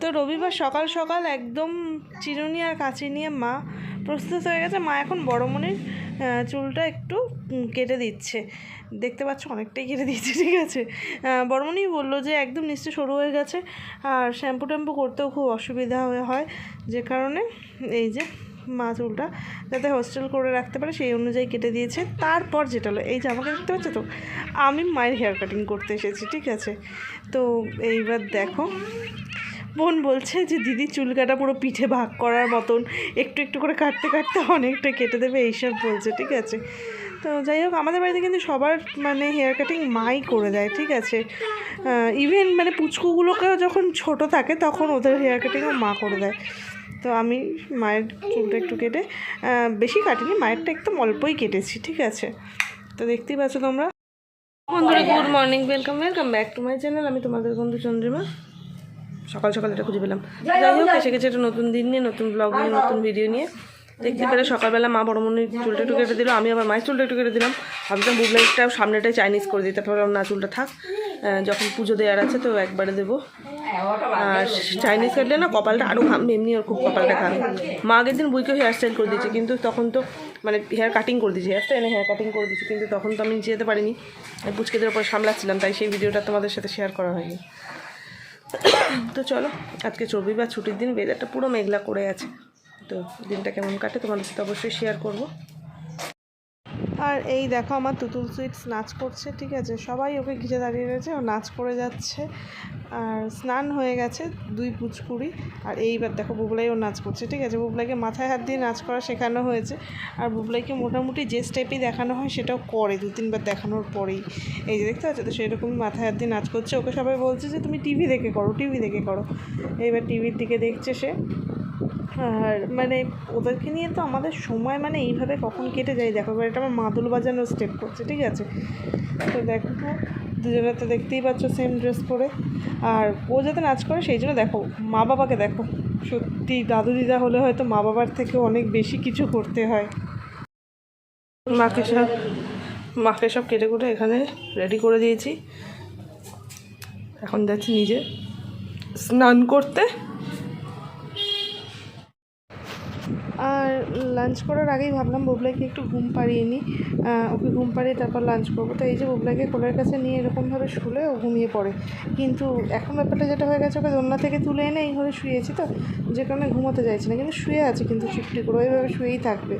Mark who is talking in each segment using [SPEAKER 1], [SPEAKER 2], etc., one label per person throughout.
[SPEAKER 1] তো রবিবার সকাল সকাল একদম চিরুনি আর কাঁচি নিয়ে মা প্রস্তুত হয়ে গেছে। মা এখন বড়মনির চুলটা একটু কেটে দিচ্ছে। দেখতে পাচ্ছ অনেকটাই কেটে দিচ্ছে ঠিক আছে? আহ, বড়মনি বলল যে একদম নিশ্চয় সরু হয়ে গেছে। আর শ্যাম্পু ট্যাম্পু করতেও খুব অসুবিধা হয়ে হয়। যে কারণে এই যে মা চুলটা যাতে হোস্টেল করে রাখতে পারে সেই অনুযায়ী কেটে দিয়েছে। তারপর যেটা হলো এই যে আমাকে দেখতে পাচ্ছ তো আমি মায়ের হেয়ার কাটিং করতে এসেছি ঠিক আছে? তো এইবার দেখো বোন বলছে যে, দিদি চুল কাটা পুরো পিঠে ভাগ করার মতন। একটু একটু করে কাটতে কাটতে অনেকটা কেটে দেবে, এইসব বলছে, ঠিক আছে? তো যাই হোক, আমাদের বাড়িতে কিন্তু সবার মানে হেয়ার কাটিং মাই করে দেয়, ঠিক আছে? ইভেন মানে পুচকুগুলোকেও যখন ছোট থাকে, তখন ওদের হেয়ার কাটিংও মা করে দেয়। তো আমি মায়ের চুলটা একটু কেটে বেশি কাটিনি, মায়েরটা একদম অল্পই কেটেছি, ঠিক আছে? তো দেখতেই পাচ্ছ তোমরা? বন্ধুরা good morning welcome welcome back to my channel আমি তোমাদের বন্ধু চন্দ্রিমা। সকাল সকাল এটা খুঁজে পেলাম। যাই হোক এসে গেছে একটা নতুন দিন নিয়ে নতুন ব্লগ নিয়ে নতুন ভিডিও নিয়ে। দেখতে পেলে সকালবেলা মা বড় মনির চুলটা একটু কেটে দিল আমি আবার মায়ের চুলটা একটু কেটে দিলাম। ভাবছিলাম বুবলাইটটা সামনেটাই চাইনিজ করে দিতে পারলাম না চুলটা থাক। যখন পুজো দেওয়ার আছে তো একবারে দেবো। আর চাইনিজ কাটলে না কপালটা আরও ঘামবে এমনি ওর খুব কপালটা ঘামে। মা আগের দিন বুইকেও হেয়ার স্টাইল করে দিয়েছে কিন্তু তখন তো মানে হেয়ার কাটিং করে দিয়েছে। হেয়ার স্টাইলে হেয়ার কাটিং করে দিয়েছে কিন্তু তখন তো আমি যেতে পারিনি। আমি পুচকেদের ওপর সামলাচ্ছিলাম তাই সেই ভিডিওটা তোমাদের সাথে শেয়ার করা হয়নি। তো চলো, আজকে রবিবার ছুটির দিন ওয়েদারটা পুরো মেঘলা করে আছে। তো দিনটা কেমন কাটে তোমাদের সাথে অবশ্যই শেয়ার করব। আর এই দেখো আমার তুতুল সুইটস নাচ করছে, ঠিক আছে? সবাই ওকে ঘিরে দাঁড়িয়ে রয়েছে, ও নাচ করে যাচ্ছে। আর স্নান হয়ে গেছে দুই পুচকুড়ি। আর এইবার দেখো বুবলাইও নাচ করছে, ঠিক আছে? বুবলাইকে মাথায় হাত দিয়ে নাচ করা শেখানো হয়েছে। আর বুবলাইকে মোটামুটি যে স্টেপই দেখানো হয় সেটাও করে, দু তিনবার দেখানোর পরেই। এই যে দেখতে পাচ্ছ, তো সেরকমই মাথায় হাত দিয়ে নাচ করছে। ওকে সবাই বলছে যে, তুমি টিভি দেখে করো টিভি দেখে করো। এইবার টিভির দিকে দেখছে সে। আর মানে ওদেরকে নিয়ে তো আমাদের সময় মানে এইভাবে কখন কেটে যায়, দেখো এটা আমার মাদুল বাজানোর স্টেপ করছে, ঠিক আছে? তো দেখো, দুজনে তো দেখতেই পাচ্ছ সেম ড্রেস পরে। আর ও যাতে নাচ করে সেই জন্য দেখো, মা বাবাকে দেখো। সত্যি দাদু দিদা হলে হয়তো মা বাবার থেকে অনেক বেশি কিছু করতে হয়। মাকে সব মাকে সব কেটে কুটে এখানে রেডি করে দিয়েছি। এখন যাচ্ছি নিজে স্নান করতে। আর লাঞ্চ করার আগেই ভাবলাম বুবলাইকে একটু ঘুম পাড়িয়ে নিই। ওকে ঘুম পাড়িয়ে তারপর লাঞ্চ করব। তো এই যে বুবলাইকে কোলের কাছে নিয়ে এরকমভাবে শুলে ও ঘুমিয়ে পড়ে। কিন্তু এখন ব্যাপারটা যেটা হয়ে গেছে, ওকে দোলনা থেকে তুলে এনে এইভাবে শুয়েছি তো, যে কারণে ঘুমোতে চাইছে না। কিন্তু শুয়ে আছে, কিন্তু চুপটি করে ওইভাবে শুয়েই থাকবে।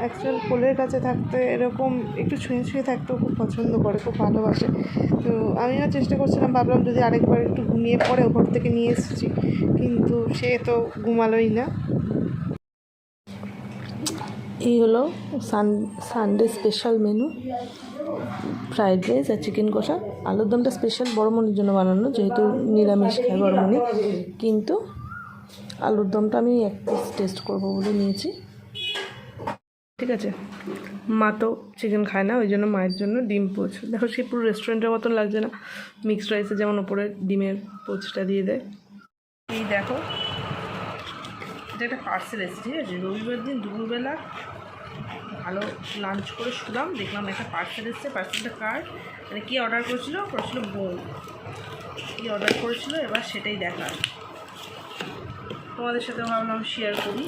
[SPEAKER 1] অ্যাকচুয়াল কোলের কাছে থাকতে এরকম একটু ছুঁয়ে ছুঁয়ে থাকতেও খুব পছন্দ করে, খুব ভালোবাসে। তো আমিও চেষ্টা করছিলাম, ভাবলাম যদি আরেকবার একটু ঘুমিয়ে পড়ে, ওপর থেকে নিয়ে এসেছি। কিন্তু সে তো ঘুমালোই না। এই হলো sun, Sunday special menu, fried rice আর চিকেন কষা। আলুর দমটা স্পেশাল বড়মনির জন্য বানানো, যেহেতু নিরামিষ খায় বড়মনি কিন্তু আলুর দমটা আমি এক পিস টেস্ট করব বলে নিয়েছি। ঠিক আছে? মা তো চিকেন খায় না, ওই জন্য মায়ের জন্য ডিম পোচ। দেখো, সে পুরো রেস্টুরেন্টের মতন লাগছে না। মিক্সড রাইসে যেমন ওপরে ডিমের পোচটা দিয়ে দেয়। এই দেখো, এটা একটা পার্সেল এসেছে, ঠিক আছে? রবিবার দিন দুপুরবেলা ভালো লাঞ্চ করে শুলাম, দেখলাম একটা পার্সেল এসেছে। পার্সেলটা কার? মানে কী অর্ডার করেছিল? করেছিল বোন। কী অর্ডার করেছিল? এবার সেটাই দেখার। তোমাদের সাথে ভাবলাম শেয়ার করি।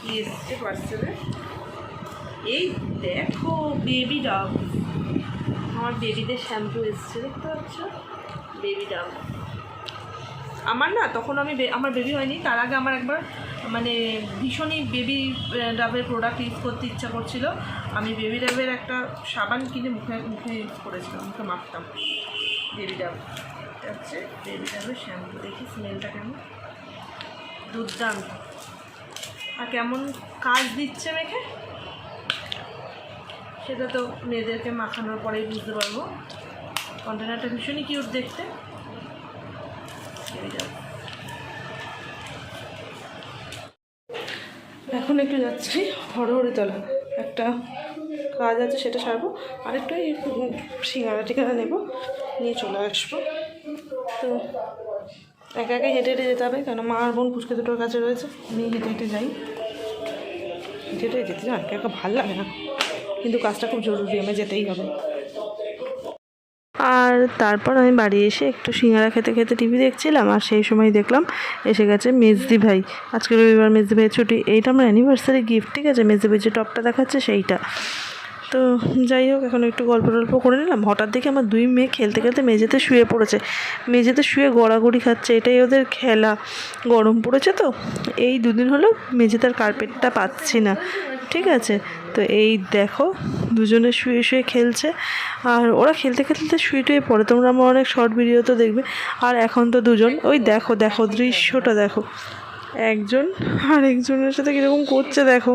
[SPEAKER 1] কী এসেছে পার্সেলে এই দেখো বেবি ডাব আমার বেবিদের শ্যাম্পু এসছে, দেখতে পাচ্ছ? বেবি ডাব আমার না, তখন আমি আমার বেবি হয়নি, তার আগে আমার একবার মানে ভীষণই বেবি ডাবের প্রোডাক্ট ইউজ করতে ইচ্ছা করছিল। আমি বেবি ডাবের একটা সাবান কিনে মুখে মুখে ইউজ করেছিলাম, মুখে মাখতাম। বেবি ডাব হচ্ছে বেবি ডাবের শ্যাম্পু দেখি স্মেলটা কেমন। দুর্দান্ত। আর কেমন কাজ দিচ্ছে মেখে? সেটা তো মেয়েদেরকে মাখানোর পরেই বুঝতে পারব। কন্টেনারটা ভীষণই কিউট দেখতে। এই যাও। এখন একটু যাচ্ছি হরহরিতলা একটা কাজ আছে, সেটা সারবো। আর একটু এই সিঙ্গারা টিঙ্গারা নেব, নিয়ে চলে আসব। তো একা একা হেঁটে হেঁটে যেতে হবে কেন মা আর বোন পুচকে দুটোর কাছে রয়েছে, আমি হেঁটে হেঁটে যাই। হেঁটে হেঁটে যেতে না একা একা ভালো লাগে না। কিন্তু কাজটা খুব জরুরি, আমি যেতেই হবে। আর তারপর আমি বাড়ি এসে একটু সিঙ্গারা খেতে খেতে টিভি দেখছিলাম, আর সেই সময় দেখলাম এসে গেছে মেজদি ভাই। আজকে রবিবার মেজদি ভাইয়ের ছুটি। এইটা আমার অ্যানিভার্সারি গিফট ঠিক আছে? মেজদি ভাই যে টপটা দেখাচ্ছে সেইটা। তো যাই হোক, এখন একটু গল্প টল্প করে নিলাম। হঠাৎ দেখে আমার দুই মেয়ে খেলতে খেলতে মেঝেতে শুয়ে পড়েছে। মেঝেতে শুয়ে গড়াগড়ি খাচ্ছে। এটাই ওদের খেলা। গরম পড়েছে তো। এই দুদিন হলো মেঝেতে আর কার্পেটটা পাচ্ছি না। ঠিক আছে? তো এই দেখো, দুজনে শুয়ে শুয়ে খেলছে। আর ওরা খেলতে খেলতে শুয়ে টুয়ে পড়ে। তোমরা আমার অনেক শর্ট ভিডিও তো দেখবে। আর এখন তো দুজন। ওই দেখো দেখো, দৃশ্যটা দেখো। একজন আর একজনের সাথে কীরকম করছে, দেখো।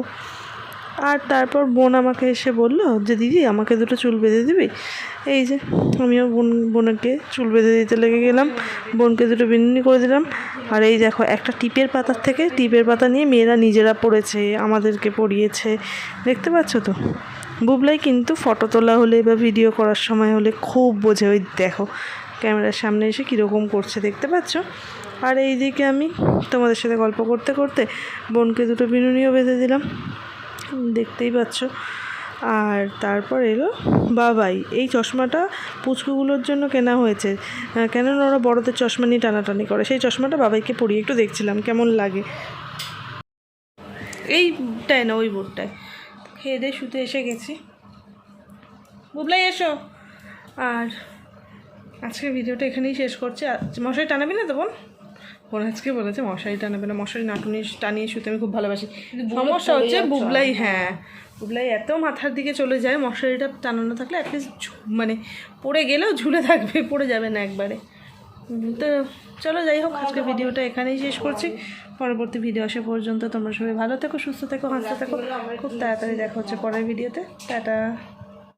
[SPEAKER 1] আর তারপর বোন আমাকে এসে বলল যে, দিদি, আমাকে দুটো চুল বেঁধে দিবি? এই যে, আমিও বোন, বোনকে চুল বেঁধে দিতে লেগে গেলাম। বোনকে দুটো বিনুনি করে দিলাম। আর এই দেখো, একটা টিপের পাতার থেকে টিপের পাতা নিয়ে মেয়েরা নিজেরা পড়েছে, আমাদেরকে পড়িয়েছে। দেখতে পাচ্ছ তো? বুবলাই কিন্তু ফটো তোলা হলে বা ভিডিও করার সময় হলে খুব বোঝে। ওই দেখো, ক্যামেরার সামনে এসে কীরকম করছে, দেখতে পাচ্ছ? আর এইদিকে আমি তোমাদের সাথে গল্প করতে করতে বোনকে দুটো বিনুনিও বেঁধে দিলাম। দেখতেই পাচ্ছ। আর তারপর এলো বাবাই। এই চশমাটা পুচকুগুলোর জন্য কেনা হয়েছে। কেননা ওরা বড়দের চশমা নিয়ে টানাটানি করে। সেই চশমাটা বাবাইকে পরিয়ে একটু দেখছিলাম, কেমন লাগে। এই এইটাই না, ওই বোর্ডটায় খেয়ে দিয়ে শুতে এসে গেছি। বুবলাই, এসো। আর আজকের ভিডিওটা এখানেই শেষ করছি। মশারি টানাবি না তো বোন আজকে বলেছে মশারি টানাবে না। মশারি নাটুনি টানিয়ে শুতে আমি খুব ভালোবাসি। সমস্যা হচ্ছে বুবলাই হ্যাঁ। বুবলাই এত মাথার দিকে চলে যায় মশারিটা টানানো থাকলে অ্যাটলিস্ট মানে পড়ে গেলেও ঝুলে থাকবে পড়ে যাবে না একবারে। তো চলো যাই হোক আজকে ভিডিওটা এখানেই শেষ করছি। পরবর্তী ভিডিও আসা পর্যন্ত তোমরা সবাই ভালো থেকো সুস্থ থেকো হাসতে থেকো। খুব তাড়াতাড়ি দেখা হচ্ছে পরের ভিডিওতে। টাটা।